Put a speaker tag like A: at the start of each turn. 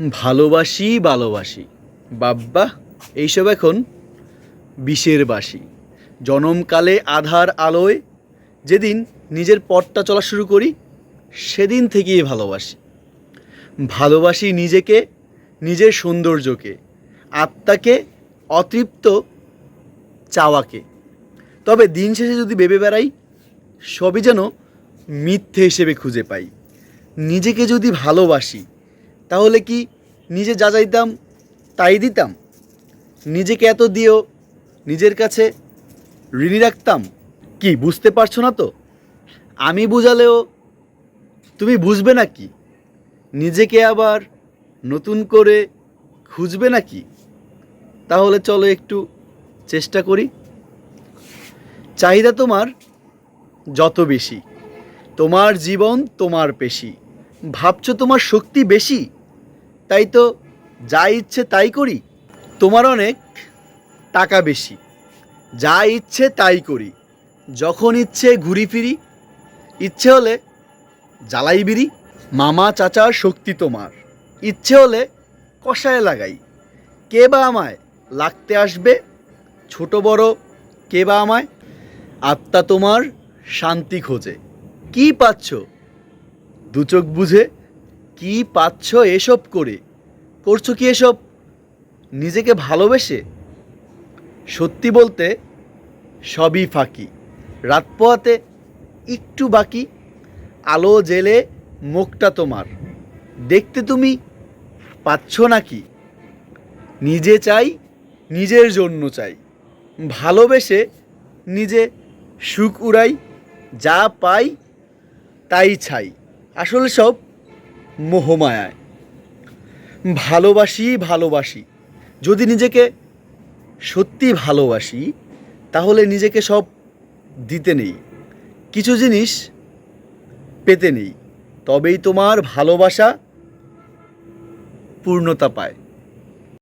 A: ভালোবাসি ভালোবাসি। বাব্বা, এইসব এখন বিষের বাসি জনমকালে আধার আলোয় যেদিন নিজের পথটা চলা শুরু করি, সেদিন থেকেই ভালোবাসি। ভালোবাসি নিজেকে, নিজের সৌন্দর্যকে, আত্মাকে, অতৃপ্ত চাওয়াকে। তবে দিন শেষে যদি ভেবে বেড়াই, সবই যেন মিথ্যে হিসেবে খুঁজে পাই। নিজেকে যদি ভালোবাসি তাহলে কি নিজে যা চাইতাম তাই দিতাম? নিজেকে এত দিয়েও নিজের কাছে ঋণী রাখতাম? কি, বুঝতে পারছ না তো? আমি বুঝালেও তুমি বুঝবে না কি? নিজেকে আবার নতুন করে খুঁজবে নাকি তাহলে চলো একটু চেষ্টা করি। চাহিদা তোমার যত বেশি, তোমার জীবন তোমার পেশি। ভাবছ তোমার শক্তি বেশি? তাই তো যা ইচ্ছে তাই করি। তোমার অনেক টাকা বেশি। যা ইচ্ছে তাই করি। যখন ইচ্ছে ঘুরি ফিরি, ইচ্ছে হলে জ্বালাই বিড়ি মামা চাচার শক্তি তোমার। ইচ্ছে হলে কষায় লাগাই। কে বা আমায় লাগতে আসবে? ছোট বড় কে বা আমায়? আত্মা তোমার শান্তি খোঁজে। কি পাচ্ছ? দুচোখ বুঝে কি পাচ্ছ এসব করে? করছ কি এসব? নিজেকে ভালোবেসে? সত্যি বলতে, সবই ফাঁকি। রাত পোহাতে একটু বাকি, আলো জেলে মুখটা তোমার। দেখতে তুমি পাচ্ছ নাকি? নিজে চাই, নিজের জন্য চাই। ভালোবেসে নিজে সুখ উড়াই, যা পাই, তাই ছাই। আসলে সব মোহমায়ায়। ভালোবাসি ভালোবাসি। যদি নিজেকে সত্যি ভালোবাসি, তাহলে নিজেকে সব দিতে নেই। কিছু জিনিস পেতে নেই। তবেই তোমার ভালোবাসা পূর্ণতা পায়।